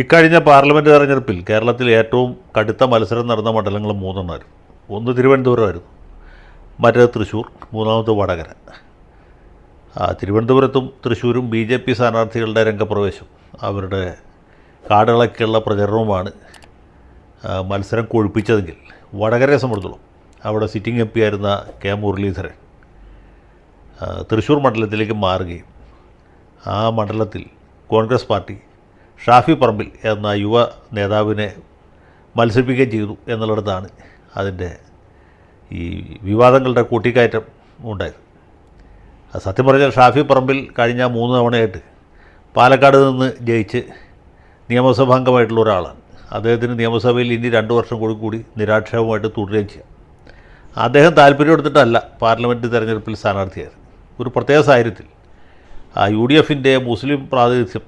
ഇക്കഴിഞ്ഞ പാർലമെന്റ് തെരഞ്ഞെടുപ്പിൽ കേരളത്തിൽ ഏറ്റവും കടുത്ത മത്സരം നടന്ന മണ്ഡലങ്ങൾ മൂന്നെണ്ണമായിരുന്നു. ഒന്ന് തിരുവനന്തപുരമായിരുന്നു. മറ്റേത് തൃശ്ശൂർ മൂന്നാമത് വടകര. തിരുവനന്തപുരത്തും തൃശ്ശൂരും ബി ജെ പി സ്ഥാനാർത്ഥികളുടെ രംഗപ്രവേശം അവരുടെ കാടുകളൊക്കെയുള്ള പ്രചരണവുമാണ് മത്സരം കൊഴുപ്പിച്ചതെങ്കിൽ. വടകരയെ സംബന്ധിച്ചോളം അവിടെ സിറ്റിംഗ് എം പി ആയിരുന്ന കെ മുരളീധരൻ തൃശ്ശൂർ മണ്ഡലത്തിലേക്ക് മാറുകയും ആ മണ്ഡലത്തിൽ കോൺഗ്രസ് പാർട്ടി ഷാഫി പറമ്പിൽ എന്ന യുവ നേതാവിനെ മത്സരിപ്പിക്കുകയും ചെയ്തു എന്നുള്ളിടത്താണ് അതിന്റെ ഈ വിവാദങ്ങളുടെ കൂട്ടിക്കയറ്റം ഉണ്ടായത്. സത്യം പറഞ്ഞാൽ ഷാഫി പറമ്പിൽ കഴിഞ്ഞ മൂന്ന് തവണയായിട്ട് പാലക്കാട് നിന്ന് ജയിച്ച് നിയമസഭാ നിയമസഭാംഗമായിട്ടുള്ള ഒരാളാണ്. അദ്ദേഹത്തിന് നിയമസഭയിൽ ഇനി രണ്ട് വർഷം കൂടി കൂടി നിരാക്ഷേപമായിട്ട് തുടരുകയും ചെയ്യാം. അദ്ദേഹം താല്പര്യം എടുത്തിട്ടല്ല പാർലമെന്റ് തെരഞ്ഞെടുപ്പിൽ സ്ഥാനാർത്ഥിയായത്. ഒരു പ്രത്യേക സാഹചര്യത്തിൽ ആ യു ഡി എഫിന്റെ മുസ്ലിം പ്രാതിനിധ്യം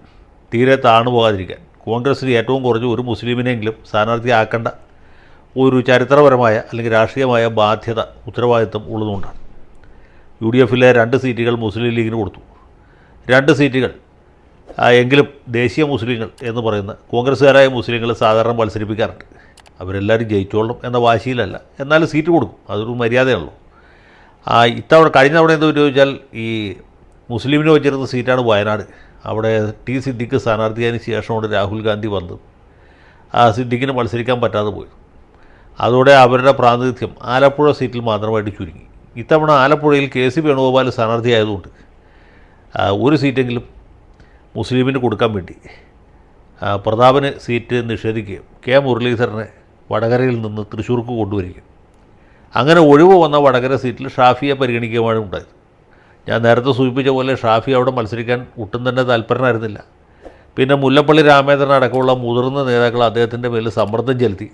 തീരെ താണു പോകാതിരിക്കാൻ. കോൺഗ്രസ്സിന് ഏറ്റവും കുറഞ്ഞ് ഒരു മുസ്ലിമിനെങ്കിലും സ്ഥാനാർത്ഥിയാക്കേണ്ട ഒരു ചരിത്രപരമായ അല്ലെങ്കിൽ രാഷ്ട്രീയമായ ബാധ്യത ഉത്തരവാദിത്വം ഉള്ളതുകൊണ്ടാണ്. യു ഡി എഫിലെ രണ്ട് സീറ്റുകൾ മുസ്ലിം ലീഗിന് കൊടുത്തു. രണ്ട് സീറ്റുകൾ എങ്കിലും ദേശീയ മുസ്ലിങ്ങൾ എന്ന് പറയുന്ന കോൺഗ്രസ്സുകാരായ മുസ്ലിങ്ങൾ സാധാരണ മത്സരിപ്പിക്കാറുണ്ട്. അവരെല്ലാവരും ജയിച്ചോളും എന്ന വാശിയിലല്ല. എന്നാലും സീറ്റ് കൊടുക്കും. അതൊരു മര്യാദയുള്ളൂ ഇത്തവണ കഴിഞ്ഞ തവണ എന്താ ചോദിച്ചാൽ ഈ മുസ്ലിമിന് വെച്ചിരുന്ന സീറ്റാണ് വയനാട്. അവിടെ ടി സിദ്ദിഖ് സ്ഥാനാർത്ഥിയായതിനു ശേഷമാണ് രാഹുൽ ഗാന്ധി വന്നു ആ സിദ്ദിഖിന് മത്സരിക്കാൻ പറ്റാതെ പോയി. അതോടെ അവരുടെ പ്രാതിനിധ്യം ആലപ്പുഴ സീറ്റിൽ മാത്രമായിട്ട് ചുരുങ്ങി. ഇത്തവണ ആലപ്പുഴയിൽ കെ സി വേണുഗോപാൽ സ്ഥാനാർത്ഥിയായതുകൊണ്ട് ഒരു സീറ്റെങ്കിലും മുസ്ലിമിന് കൊടുക്കാൻ വേണ്ടി പ്രതാപന് സീറ്റ് നിഷേധിക്കുകയും കെ മുരളീധരനെ വടകരയിൽ നിന്ന് തൃശ്ശൂർക്ക് കൊണ്ടുവരികയും. അങ്ങനെ ഒഴിവ് വന്ന വടകര സീറ്റിൽ ഷാഫിയെ പരിഗണിക്കുകയുമാണ് ഉണ്ടായത്. ഞാൻ നേരത്തെ സൂചിപ്പിച്ച പോലെ ഷാഫി അവിടെ മത്സരിക്കാൻ ഒട്ടും തന്നെ താല്പര്യനായിരുന്നില്ല. പിന്നെ മുല്ലപ്പള്ളി രാമേന്ദ്രൻ അടക്കമുള്ള മുതിർന്ന നേതാക്കൾ അദ്ദേഹത്തിന്റെ മേൽ സമ്മർദ്ദം ചെലുത്തി.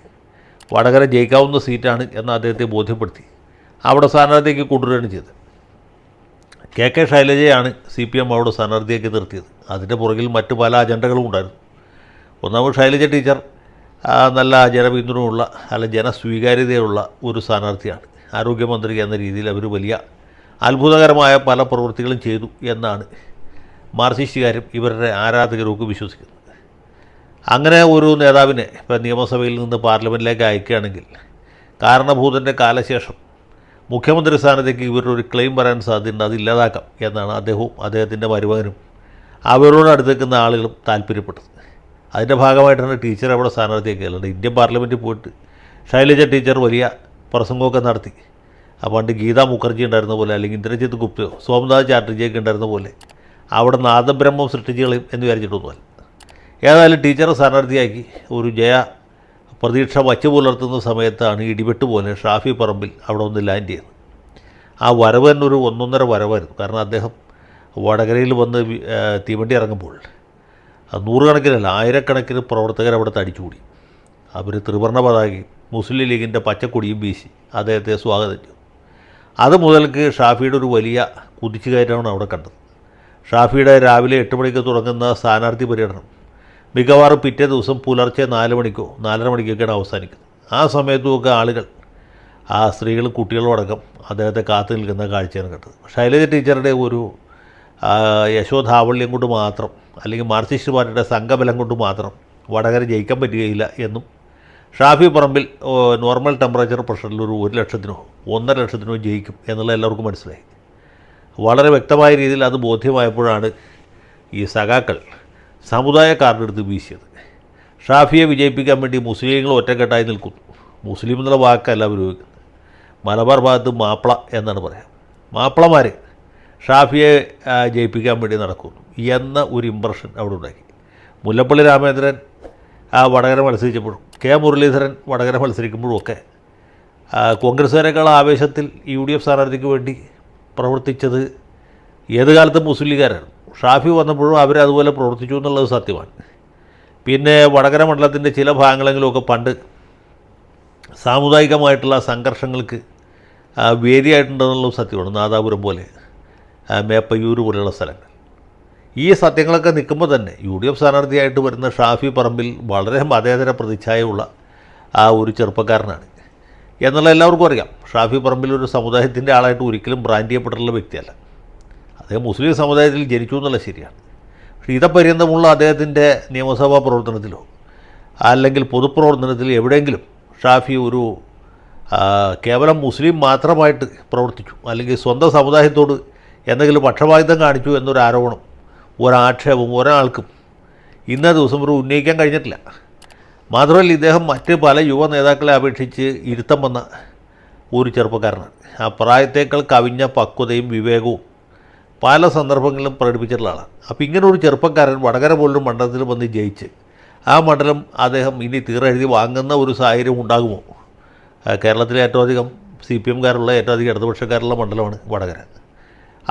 വടകര ജയിക്കാവുന്ന സീറ്റാണ് എന്ന് അദ്ദേഹത്തെ ബോധ്യപ്പെടുത്തി. അവിടെ സ്ഥാനാർത്ഥിക്ക് കൊണ്ടുവരികയാണ് ചെയ്തത്. കെ കെ ശൈലജയാണ് സി പി എം അവിടെ സ്ഥാനാർത്ഥിയാക്കി നിർത്തിയത്. അതിന്റെ പുറകിൽ മറ്റു പല അജണ്ടകളും ഉണ്ടായിരുന്നു. ഒന്നാമത് ശൈലജ ടീച്ചർ നല്ല ജനപിന്തുണയുള്ള അല്ല ജനസ്വീകാര്യതയുള്ള ഒരു സ്ഥാനാർത്ഥിയാണ്. ആരോഗ്യമന്ത്രി എന്ന രീതിയിൽ അവർ വലിയ അത്ഭുതകരമായ പല പ്രവൃത്തികളും ചെയ്തു എന്നാണ് മാർസിസ്റ്റുകാരും ഇവരുടെ ആരാധകരൊക്കെ വിശ്വസിക്കുന്നത്. അങ്ങനെ ഒരു നേതാവിനെ ഇപ്പം നിയമസഭയിൽ നിന്ന് പാർലമെന്റിലേക്ക് അയക്കുകയാണെങ്കിൽ കാരണഭൂതന്റെ കാലശേഷം മുഖ്യമന്ത്രി സ്ഥാനത്തേക്ക് ഇവരുടെ ഒരു ക്ലെയിം പറയാൻ സാധ്യതയുണ്ട് അത് ഇല്ലാതാക്കാം എന്നാണ് അദ്ദേഹവും അദ്ദേഹത്തിന്റെ മരുമകനും അവരോട് അടുത്തേക്കുന്ന ആളുകളും താല്പര്യപ്പെട്ടത്. അതിന്റെ ഭാഗമായിട്ടാണ് ടീച്ചർ അവിടെ സ്ഥാനാർത്ഥിയൊക്കെ അല്ലാണ്ട് ഇന്ത്യൻ പാർലമെന്റിൽ പോയിട്ട് ശൈലജ ടീച്ചർ വലിയ പ്രസംഗമൊക്കെ നടത്തി. പണ്ട് ഗീതാ മുഖർജി ഉണ്ടായിരുന്ന പോലെ അല്ലെങ്കിൽ ഇന്ദ്രജിത് ഗുപ്തയോ സോമനാഥ് ചാറ്റർജിയൊക്കെ ഉണ്ടായിരുന്ന പോലെ അവിടെ നാദബ്രഹ്മം സൃഷ്ടിച്ച് കളയും എന്ന് വിചാരിച്ചിട്ടൊന്നുമല്ല. ഏതായാലും ടീച്ചറെ സ്ഥാനാർത്ഥിയാക്കി ഒരു ജയ പ്രതീക്ഷ വച്ചു പുലർത്തുന്ന സമയത്താണ് ഇടിവെട്ട് പോലെ ഷാഫി പറമ്പിൽ അവിടെ ഒന്ന് ലാൻഡ് ചെയ്തത്. ആ വരവ് തന്നെ ഒരു ഒന്നൊന്നര വരവായിരുന്നു. കാരണം അദ്ദേഹം വടകരയിൽ വന്ന് തീവണ്ടി ഇറങ്ങുമ്പോൾ നൂറുകണക്കിനല്ല ആയിരക്കണക്കിന് പ്രവർത്തകർ അവിടെ തടിച്ചുകൂടി. അവർ ത്രിവർണ പതാകയും മുസ്ലിം ലീഗിന്റെ പച്ചക്കൊടിയും വീശി അദ്ദേഹത്തെ സ്വാഗതം ചെയ്തു. അത് മുതൽക്ക് ഷാഫിയുടെ ഒരു വലിയ കുതിച്ചുകയറ്റമാണ് അവിടെ കണ്ടത്. ഷാഫിയുടെ രാവിലെ എട്ട് മണിക്ക് തുടങ്ങുന്ന സ്ഥാനാർത്ഥി പര്യടനം. മിക്കവാറും പിറ്റേ ദിവസം പുലർച്ചെ നാല് മണിക്കോ നാലര മണിക്കൊക്കെയാണ് അവസാനിക്കുന്നത്. ആ സമയത്തുമൊക്കെ ആളുകൾ ആ സ്ത്രീകളും കുട്ടികളും അടക്കം അദ്ദേഹത്തെ കാത്തു നിൽക്കുന്ന കാഴ്ചയാണ് കണ്ടത്. ശൈലജ ടീച്ചറുടെ ഒരു യശോധാവള്യം കൊണ്ട് മാത്രം അല്ലെങ്കിൽ മാർക്സിസ്റ്റ് പാർട്ടിയുടെ സംഘബലം കൊണ്ട് മാത്രം വടകര ജയിക്കാൻ പറ്റുകയില്ല എന്നും ഷാഫി പറമ്പിൽ നോർമൽ ടെമ്പറേച്ചർ പ്രഷറിൽ ഒരു ഒരു ലക്ഷത്തിനോ ഒന്നര ലക്ഷത്തിനോ ജയിക്കും എന്നുള്ള എല്ലാവർക്കും മനസ്സിലായി. വളരെ വ്യക്തമായ രീതിയിൽ അത് ബോധ്യമായപ്പോഴാണ് ഈ സഖാക്കൾ സമുദായ കാർഡെടുത്ത് വീശിയത്. ഷാഫിയെ വിജയിപ്പിക്കാൻ വേണ്ടി മുസ്ലിങ്ങൾ ഒറ്റക്കെട്ടായി നിൽക്കുന്നു. മുസ്ലിം എന്നുള്ള വാക്കല്ല ഉപയോഗിക്കുന്നത്. മലബാർ ഭാഗത്ത് മാപ്പിള എന്നാണ് പറയാം. മാപ്പിളമാർ ഷാഫിയെ ജയിപ്പിക്കാൻ വേണ്ടി നടക്കുന്നു എന്ന ഒരു ഇമ്പ്രഷൻ അവിടെ ഉണ്ടാക്കി. മുല്ലപ്പള്ളി രാമേന്ദ്രൻ ആ വടകര മത്സരിച്ചപ്പോഴും കെ മുരളീധരൻ വടകര മത്സരിക്കുമ്പോഴുമൊക്കെ കോൺഗ്രസ്സുകാരെക്കാൾ ആവേശത്തിൽ യു ഡി എഫ് സ്ഥാനാർത്ഥിക്ക് വേണ്ടി പ്രവർത്തിച്ചത് ഏത് കാലത്തും മുസ്ലിം ലീഗുകാരാണ് ഷാഫി വന്നപ്പോഴും അവരതുപോലെ പ്രവർത്തിച്ചു എന്നുള്ളത് സത്യമാണ്. പിന്നെ വടകര മണ്ഡലത്തിന്റെ ചില ഭാഗങ്ങളെങ്കിലുമൊക്കെ പണ്ട് സാമുദായികമായിട്ടുള്ള സംഘർഷങ്ങൾക്ക് വേദിയായിട്ടുണ്ടെന്നുള്ളതും സത്യമാണ്. നാദാപുരം പോലെ മേപ്പയ്യൂർ പോലെയുള്ള സ്ഥലങ്ങൾ. ഈ സത്യങ്ങളൊക്കെ നിൽക്കുമ്പോൾ തന്നെ യു ഡി എഫ് സ്ഥാനാർത്ഥിയായിട്ട് വരുന്ന ഷാഫി പറമ്പിൽ വളരെ മതേതര പ്രതിച്ഛായയുള്ള ആ ഒരു ചെറുപ്പക്കാരനാണ്. എന്നുള്ള എല്ലാവർക്കും അറിയാം. ഷാഫി പറമ്പിൽ ഒരു സമുദായത്തിന്റെ ആളായിട്ട് ഒരിക്കലും ബ്രാൻഡ് ചെയ്യപ്പെട്ടിട്ടുള്ള വ്യക്തിയല്ല. അദ്ദേഹം മുസ്ലിം സമുദായത്തിൽ ജനിച്ചു എന്നുള്ള ശരിയാണ്. പക്ഷേ ഇതപര്യന്തമുള്ള അദ്ദേഹത്തിന്റെ നിയമസഭാ പ്രവർത്തനത്തിലോ അല്ലെങ്കിൽ പൊതുപ്രവർത്തനത്തിൽ എവിടെയെങ്കിലും ഷാഫി ഒരു കേവലം മുസ്ലിം മാത്രമായിട്ട് പ്രവർത്തിച്ചു. അല്ലെങ്കിൽ സ്വന്തം സമുദായത്തോട് എന്തെങ്കിലും പക്ഷപാതിത്വം കാണിച്ചു എന്നൊരു ആരോപണം ഒരാക്ഷേപം ഒരാൾക്കും ഇന്ന ദിവസം ഒരു ഉന്നയിക്കാൻ കഴിഞ്ഞിട്ടില്ല. മാത്രമല്ല ഇദ്ദേഹം മറ്റ് പല യുവ നേതാക്കളെ അപേക്ഷിച്ച് ഇരുത്തം വന്ന ഒരു ചെറുപ്പക്കാരനാണ്. ആ പ്രായത്തേക്കാൾ കവിഞ്ഞ പക്വതയും വിവേകവും പല സന്ദർഭങ്ങളിലും പ്രകടിപ്പിച്ചിട്ടുള്ള ആളാണ്. അപ്പോൾ ഇങ്ങനെ ഒരു ചെറുപ്പക്കാരൻ വടകര പോലൊരു മണ്ഡലത്തിൽ വന്ന് ജയിച്ച് ആ മണ്ഡലം അദ്ദേഹം ഇനി തീരെഴുതി വാങ്ങുന്ന ഒരു സാഹചര്യം ഉണ്ടാകുമോ? കേരളത്തിലെ ഏറ്റവും അധികം സി പി എംകാരുള്ള ഏറ്റവും അധികം ഇടതുപക്ഷക്കാരുള്ള മണ്ഡലമാണ് വടകര.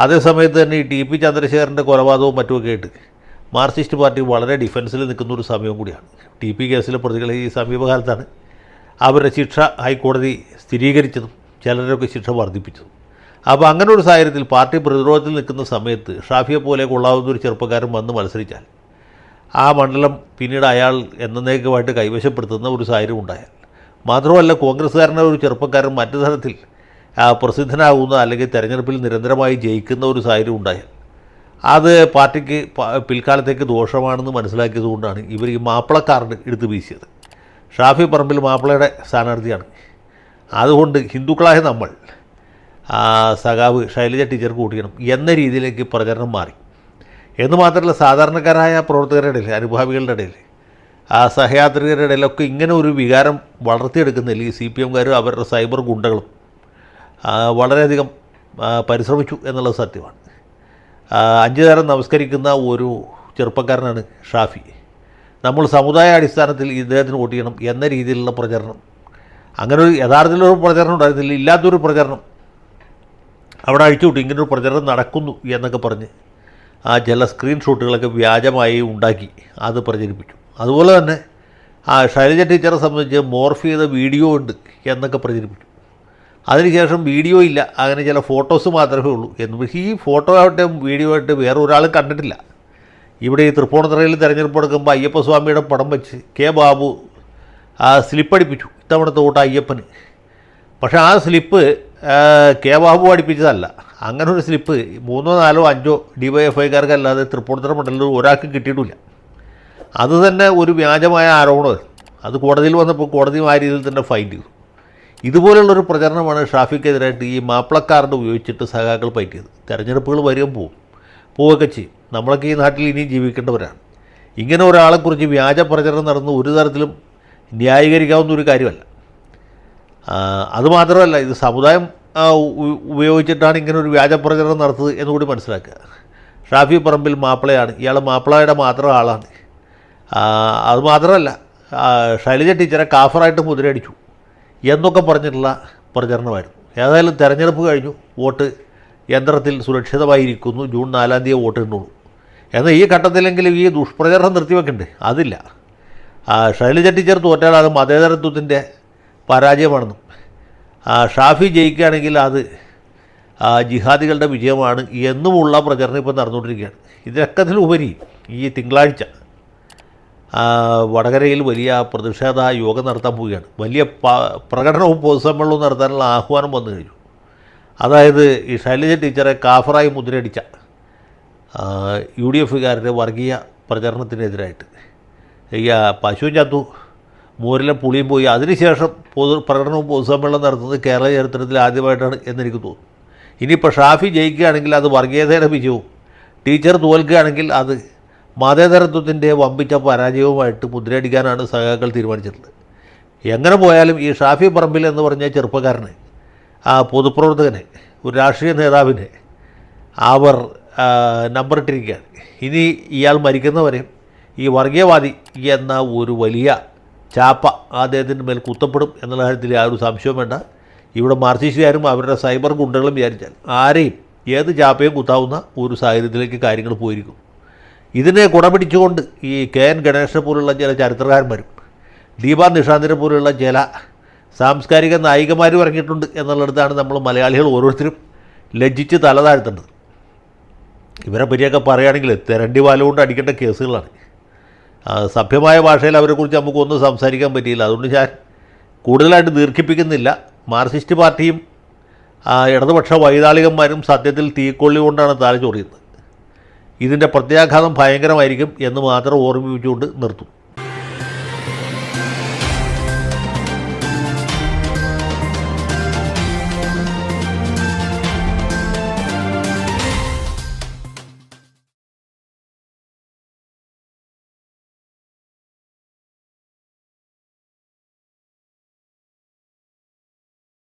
അതേ സമയത്ത് തന്നെ ഈ ടി പി ചന്ദ്രശേഖരന്റെ കൊലപാതകവും മറ്റുമൊക്കെ ആയിട്ട് മാർക്സിസ്റ്റ് പാർട്ടി വളരെ ഡിഫൻസിൽ നിൽക്കുന്ന ഒരു സമയവും കൂടിയാണ്. ടി പി കേസിലെ പ്രതികളെ ഈ സമീപകാലത്താണ് അവരുടെ ശിക്ഷ ഹൈക്കോടതി സ്ഥിരീകരിച്ചതും ചിലരൊക്കെ ശിക്ഷ വർദ്ധിപ്പിച്ചതും. അപ്പോൾ അങ്ങനെ ഒരു സാഹചര്യത്തിൽ പാർട്ടി പ്രതിരോധത്തിൽ നിൽക്കുന്ന സമയത്ത് ഷാഫിയെ പോലെ കൊള്ളാവുന്ന ഒരു ചെറുപ്പക്കാരൻ വന്ന് മത്സരിച്ചാൽ ആ മണ്ഡലം പിന്നീട് അയാൾ എന്നേക്കുമായിട്ട് കൈവശപ്പെടുത്തുന്ന ഒരു സാഹചര്യം ഉണ്ടായാൽ. മാത്രമല്ല കോൺഗ്രസ്സുകാരനെ ഒരു ചെറുപ്പക്കാരൻ മറ്റു തരത്തിൽ പ്രസിദ്ധനാകുന്ന അല്ലെങ്കിൽ തെരഞ്ഞെടുപ്പിൽ നിരന്തരമായി ജയിക്കുന്ന ഒരു സാഹചര്യം ഉണ്ടായാൽ അത് പാർട്ടിക്ക് പിൽക്കാലത്തേക്ക് ദോഷമാണെന്ന് മനസ്സിലാക്കിയതുകൊണ്ടാണ് ഇവർ ഈ മാപ്പിള എടുത്ത് വീശിയത്. ഷാഫി പറമ്പിൽ മാപ്പിളയുടെ സ്ഥാനാർത്ഥിയാണ്. അതുകൊണ്ട് ഹിന്ദുക്കളായ നമ്മൾ സഖാവ് ശൈലജ ടീച്ചർക്ക് കൂട്ടിക്കണം എന്ന രീതിയിലേക്ക് പ്രചരണം മാറി. എന്ന് മാത്രമല്ല സാധാരണക്കാരായ പ്രവർത്തകരുടെ ഇടയിൽ അനുഭാവികളുടെ ഇടയിൽ ആ സഹയാത്രികരുടെ ഇടയിലൊക്കെ ഇങ്ങനെ ഒരു വികാരം വളർത്തിയെടുക്കുന്നതിൽ ഈ സി പി എംകാരും അവരുടെ സൈബർ ഗുണ്ടകളും വളരെയധികം പരിശ്രമിച്ചു എന്നുള്ളത് സത്യമാണ്. അഞ്ച് നേരം നമസ്കരിക്കുന്ന ഒരു ചെറുപ്പക്കാരനാണ് ഷാഫി. നമ്മൾ സമുദായ അടിസ്ഥാനത്തിൽ ഇദ്ദേഹത്തിന് വോട്ട് ചെയ്യണം എന്ന രീതിയിലുള്ള പ്രചരണം. അങ്ങനെ ഒരു യഥാർത്ഥത്തിലൊരു പ്രചരണം ഉണ്ടായിരുന്നില്ല. ഇല്ലാത്തൊരു പ്രചരണം. അവിടെ അഴിച്ചുവിട്ടു ഇങ്ങനൊരു പ്രചരണം നടക്കുന്നു എന്നൊക്കെ പറഞ്ഞ് ആ ചില സ്ക്രീൻഷോട്ടുകളൊക്കെ വ്യാജമായി ഉണ്ടാക്കി അത് പ്രചരിപ്പിച്ചു. അതുപോലെ തന്നെ ആ ശൈലജ ടീച്ചറെ സംബന്ധിച്ച് മോർഫ് ചെയ്ത വീഡിയോ ഉണ്ട് എന്നൊക്കെ പ്രചരിപ്പിച്ചു. അതിനുശേഷം വീഡിയോ ഇല്ല. അങ്ങനെ ചില ഫോട്ടോസ് മാത്രമേ ഉള്ളൂ. എന്ന് പക്ഷേ ഈ ഫോട്ടോ ആവട്ടെ വീഡിയോ ആയിട്ട് വേറെ ഒരാളും കണ്ടിട്ടില്ല. ഇവിടെ ഈ തൃപ്പൂണിത്തറയിൽ തിരഞ്ഞെടുപ്പ് എടുക്കുമ്പോൾ അയ്യപ്പസ്വാമിയുടെ പടം വെച്ച് കെ ബാബു ആ സ്ലിപ്പ് അടിപ്പിച്ചു. ഇത്തവണത്തെ വോട്ട് അയ്യപ്പന്. പക്ഷേ ആ സ്ലിപ്പ് കെ ബാബു അടിപ്പിച്ചതല്ല. അങ്ങനെ ഒരു സ്ലിപ്പ് മൂന്നോ നാലോ അഞ്ചോ ഡി വൈ എഫ് ഐക്കാർക്കല്ലാതെ തൃപ്പൂണിത്തറ മണ്ഡലത്തിൽ ഒരാൾക്കും കിട്ടിയിട്ടില്ല. അത് തന്നെ ഒരു വ്യാജമായ ആരോപണമായിരുന്നു. അത് കോടതിയിൽ വന്നപ്പോൾ കോടതി ആ രീതിയിൽ തന്നെ ഫൈൻ ചെയ്തു. ഇതുപോലുള്ളൊരു പ്രചരണമാണ് ഷാഫിക്കെതിരായിട്ട് ഈ മാപ്പിളക്കാരുടെ ഉപയോഗിച്ചിട്ട് സഖാക്കൾ പറ്റിയത്. തെരഞ്ഞെടുപ്പുകൾ വരികയും പോവും. പോവുകയൊക്കെ ചെയ്യും. നമ്മളൊക്കെ ഈ നാട്ടിൽ ഇനിയും ജീവിക്കേണ്ടവരാണ്. ഇങ്ങനെ ഒരാളെക്കുറിച്ച് വ്യാജ പ്രചരണം നടന്ന് ഒരു തരത്തിലും ന്യായീകരിക്കാവുന്ന ഒരു കാര്യമല്ല. അതുമാത്രമല്ല ഇത് സമുദായം ഉപയോഗിച്ചിട്ടാണ് ഇങ്ങനെ ഒരു വ്യാജ പ്രചരണം നടത്തുന്നത് എന്നുകൂടി മനസ്സിലാക്കുക. ഷാഫി പറമ്പിൽ മാപ്പിളയാണ്. ഇയാൾ മാപ്പിളയുടെ മാത്രം ആളാണ്. അതുമാത്രമല്ല ശൈലജ ടീച്ചറെ കാഫറായിട്ട് മുദ്രയടിച്ചു എന്നൊക്കെ പറഞ്ഞിട്ടുള്ള പ്രചരണമായിരുന്നു. ഏതായാലും തെരഞ്ഞെടുപ്പ് കഴിഞ്ഞു. വോട്ട് യന്ത്രത്തിൽ സുരക്ഷിതമായിരിക്കുന്നു. ജൂൺ നാലാം തീയതി വോട്ട് ഇടുന്നുള്ളൂ എന്നാൽ ഈ ഘട്ടത്തിലെങ്കിലും ഈ ദുഷ്പ്രചരണം നിർത്തിവെക്കണ്ടേ? അതില്ല. ശൈലജ ടീച്ചർ തോറ്റാൽ അത് മതേതരത്വത്തിന്റെ പരാജയമാണെന്നും. ഷാഫി ജയിക്കുകയാണെങ്കിൽ അത് ജിഹാദികളുടെ വിജയമാണ് എന്നുമുള്ള പ്രചരണം ഇപ്പോൾ നടന്നുകൊണ്ടിരിക്കുകയാണ്. ഇതിനൊക്കത്തിലുപരി ഈ തിങ്കളാഴ്ച വടകരയിൽ വലിയ പ്രതിഷേധ യോഗം നടത്താൻ പോവുകയാണ്. വലിയ പ്രകടനവും പൊതുസമ്മേളനവും നടത്താനുള്ള ആഹ്വാനം വന്നു കഴിഞ്ഞു. അതായത് ഈ ശൈലജ ടീച്ചറെ കാഫറായി മുദ്രയടിച്ച യു ഡി എഫുകാരുടെ വർഗീയ പ്രചരണത്തിനെതിരായിട്ട്. ഈ പശുവും ചത്തു മൂരിലെ പുളിയും പോയി. അതിനുശേഷം പൊതു പ്രകടനവും പൊതുസമ്മേളനം നടത്തുന്നത് കേരള ചരിത്രത്തിൽ ആദ്യമായിട്ടാണ് എന്നെനിക്ക് തോന്നുന്നു. ഇനിയിപ്പോൾ ഷാഫി ജയിക്കുകയാണെങ്കിൽ അത് വർഗീയതയുടെ വിജയവും ടീച്ചർ തോൽക്കുകയാണെങ്കിൽ അത് മതേതരത്വത്തിന്റെ വമ്പിച്ച പരാജയവുമായിട്ട് മുദ്രയടിക്കാനാണ് സഖാക്കൾ തീരുമാനിച്ചിട്ടുള്ളത്. എങ്ങനെ പോയാലും ഈ ഷാഫി പറമ്പിൽ എന്ന് പറഞ്ഞ ചെറുപ്പക്കാരനെ ആ പൊതുപ്രവർത്തകനെ ഒരു രാഷ്ട്രീയ നേതാവിനെ അവർ നമ്പർ നമ്പറിട്ടിരിക്കുകയാണ്. ഇനി ഇയാൾ മരിക്കുന്നവരെ ഈ വർഗീയവാദി എന്ന ഒരു വലിയ ചാപ്പ അദ്ദേഹത്തിന്റെ മേൽ കുത്തപ്പെടും എന്നുള്ള കാര്യത്തിൽ യാതൊരു സംശയവും വേണ്ട. ഇവിടെ മാർസിസ്റ്റുകാരും അവരുടെ സൈബർ ഗുണ്ടകളും വിചാരിച്ചാൽ ആരെയും ഏത് ചാപ്പയും കുത്താവുന്ന ഒരു സാഹചര്യത്തിലേക്ക് കാര്യങ്ങൾ പോയിരിക്കും. ഇതിനെ കുടപിടിച്ചുകൊണ്ട് ഈ കെ എൻ ഗണേശനെ പോലുള്ള ചില ചരിത്രകാരന്മാരും ദീപാ നിഷാന്തിനെ പോലുള്ള ചില സാംസ്കാരിക നായികമാരും ഇറങ്ങിയിട്ടുണ്ട് എന്നുള്ളിടത്താണ് നമ്മൾ മലയാളികൾ ഓരോരുത്തരും ലജ്ജിച്ച് തല താഴ്ത്തേണ്ടത്. ഇവരെ പറ്റിയൊക്കെ പറയുകയാണെങ്കിൽ തെരണ്ടി വാലുകൊണ്ട് അടിക്കേണ്ട കേസുകളാണ്. സഭ്യമായ ഭാഷയിൽ അവരെക്കുറിച്ച് നമുക്കൊന്നും സംസാരിക്കാൻ പറ്റിയില്ല. അതുകൊണ്ട് ഞാൻ കൂടുതലായിട്ട് ദീർഘിപ്പിക്കുന്നില്ല. മാർക്സിസ്റ്റ് പാർട്ടിയും ഇടതുപക്ഷ വൈതാളികന്മാരും സത്യത്തിൽ തീക്കൊള്ളി കൊണ്ടാണ് താഴെ ചൊറിയുന്നത്. ഇതിന്റെ പ്രത്യാഘാതം ഭയങ്കരമായിരിക്കും എന്ന് മാത്രം ഓർമ്മിപ്പിച്ചുകൊണ്ട് നിർത്തും.